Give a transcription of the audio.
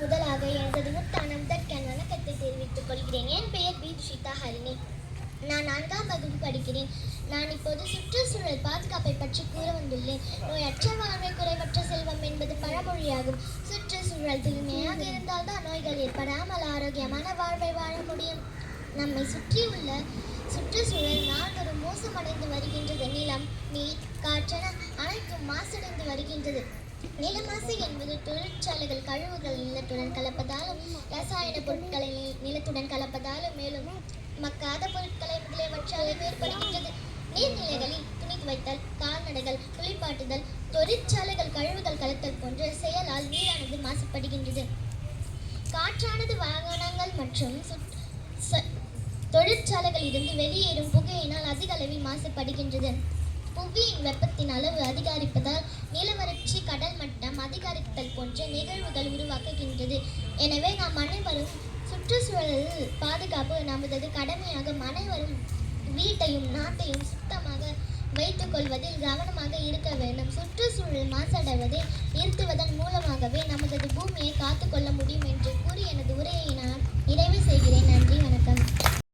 முதலாக எனது முத்தான முதற்கண் வணக்கத்தை தெரிவித்துக் கொள்கிறேன். என் பெயர் பி ஹரிணி. நான் நான்காம் வகுப்பு படிக்கிறேன். நான் இப்போது சுற்றுச்சூழல் பாதுகாப்பை பற்றி கூற வந்துள்ளேன். நோயற்ற வாழ்வை குறைவற்ற செல்வம் என்பது பழமொழியாகும். சுற்றுச்சூழல் தூய்மையாக இருந்தால்தான் நோய்கள் ஏற்படாமல் ஆரோக்கியமான வாழ்வை வாழ முடியும். நம்மை சுற்றியுள்ள சுற்றுச்சூழல் நாள்தோறும் மோசமடைந்து வருகின்றது. நிலம் நீர் காற்றென அனைத்தும் மாசடைந்து வருகின்றது. நிலமாசு என்பது தொழிற்சாலைகள் கழிவுகள் நிலத்துடன் கலப்பதாலும் ரசாயன பொருட்களை நிலத்துடன் கலப்பதாலும் மேலும் மக்காத பொருட்களை முதலியவற்றாலும் ஏற்படுகின்றது நீர்நிலைகளில் துணி துவைத்தல் கால்நடைகள் குளிப்பாட்டுதல் தொழிற்சாலைகள் கழிவுகள் கலத்தல் போன்ற செயலால் நீரானது மாசுபடுகின்றது. காற்றானது வாகனங்கள் மற்றும் தொழிற்சாலைகளிலிருந்து வெளியேறும் புகையினால் அதிக அளவில் மாசுபடுகின்றது. புவியின் வெப்பத்தின் அளவு அதிகரிப்பதால் நிலவரட்சி கடல் மட்டம் அதிகரித்தல் போன்ற நிகழ்வுகள் உருவாக்குகின்றது. எனவே நாம் அனைவரும் சுற்றுச்சூழல் பாதுகாப்பு நமது கடமையாக அனைவரும் வீட்டையும் நாட்டையும் சுத்தமாக வைத்துக் கொள்வதில் கவனமாக இருக்க வேண்டும். சுற்றுச்சூழல் மாசடைவதை நிறுத்துவதன் மூலமாகவே நமது பூமியை காத்துக்கொள்ள முடியும் என்று கூறி எனது உரையை